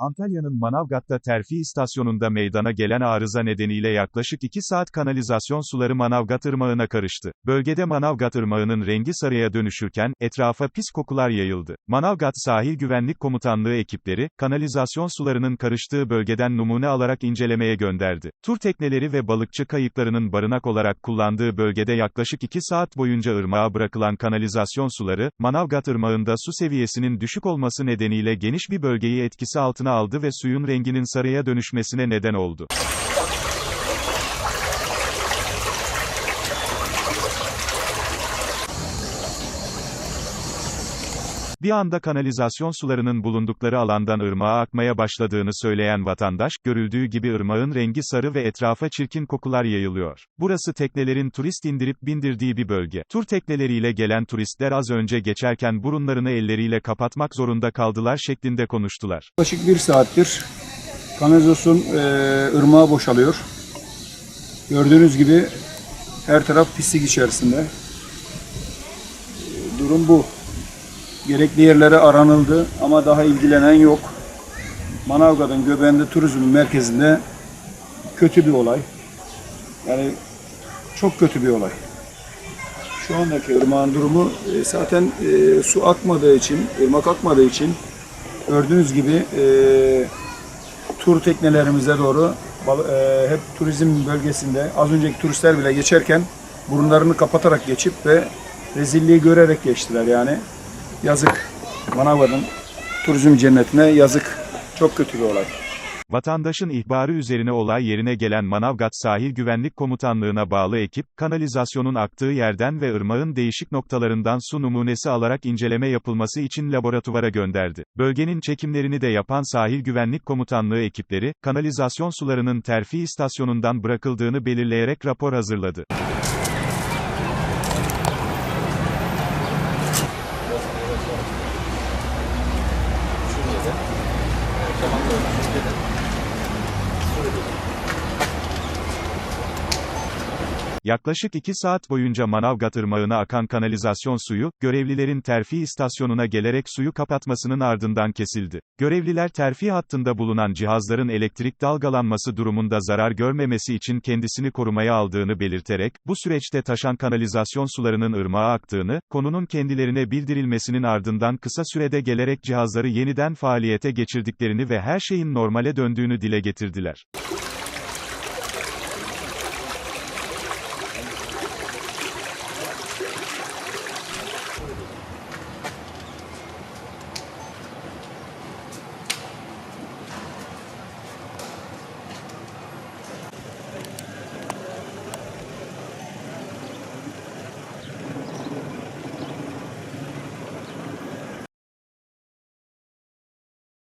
Antalya'nın Manavgat'ta terfi istasyonunda meydana gelen arıza nedeniyle yaklaşık 2 saat kanalizasyon suları Manavgat Irmağı'na karıştı. Bölgede Manavgat Irmağı'nın rengi sarıya dönüşürken, etrafa pis kokular yayıldı. Manavgat Sahil Güvenlik Komutanlığı ekipleri, kanalizasyon sularının karıştığı bölgeden numune alarak incelemeye gönderdi. Tur tekneleri ve balıkçı kayıklarının barınak olarak kullandığı bölgede yaklaşık 2 saat boyunca ırmağa bırakılan kanalizasyon suları, Manavgat Irmağı'nda su seviyesinin düşük olması nedeniyle geniş bir bölgeyi etkisi altına aldı ve suyun renginin sarıya dönüşmesine neden oldu. Bir anda kanalizasyon sularının bulundukları alandan ırmağa akmaya başladığını söyleyen vatandaş, görüldüğü gibi ırmağın rengi sarı ve etrafa çirkin kokular yayılıyor. Burası teknelerin turist indirip bindirdiği bir bölge. Tur tekneleriyle gelen turistler az önce geçerken burunlarını elleriyle kapatmak zorunda kaldılar şeklinde konuştular. Yaklaşık bir saattir kanalizasyon e, ırmağa boşalıyor. Gördüğünüz gibi her taraf pislik içerisinde. E, durum bu. Gerekli yerlere aranıldı ama daha ilgilenen yok. Manavgat'ın göbeğinde turizmin merkezinde kötü bir olay. Yani çok kötü bir olay. Şu andaki ırmağın durumu e, zaten e, su akmadığı için, ırmak akmadığı için gördüğünüz gibi e, tur teknelerimize doğru hep turizm bölgesinde az önceki turistler bile geçerken burunlarını kapatarak geçip ve rezilliği görerek geçtiler yani. Yazık. Manavgat'ın turizm cennetine yazık. Çok kötü bir olay. Vatandaşın ihbarı üzerine olay yerine gelen Manavgat Sahil Güvenlik Komutanlığı'na bağlı ekip, kanalizasyonun aktığı yerden ve ırmağın değişik noktalarından su numunesi alarak inceleme yapılması için laboratuvara gönderdi. Bölgenin çekimlerini de yapan Sahil Güvenlik Komutanlığı ekipleri, kanalizasyon sularının terfi istasyonundan bırakıldığını belirleyerek rapor hazırladı. Yaklaşık 2 saat boyunca Manavgat Irmağı'na akan kanalizasyon suyu, görevlilerin terfi istasyonuna gelerek suyu kapatmasının ardından kesildi. Görevliler terfi hattında bulunan cihazların elektrik dalgalanması durumunda zarar görmemesi için kendisini korumaya aldığını belirterek, bu süreçte taşan kanalizasyon sularının ırmağa aktığını, konunun kendilerine bildirilmesinin ardından kısa sürede gelerek cihazları yeniden faaliyete geçirdiklerini ve her şeyin normale döndüğünü dile getirdiler.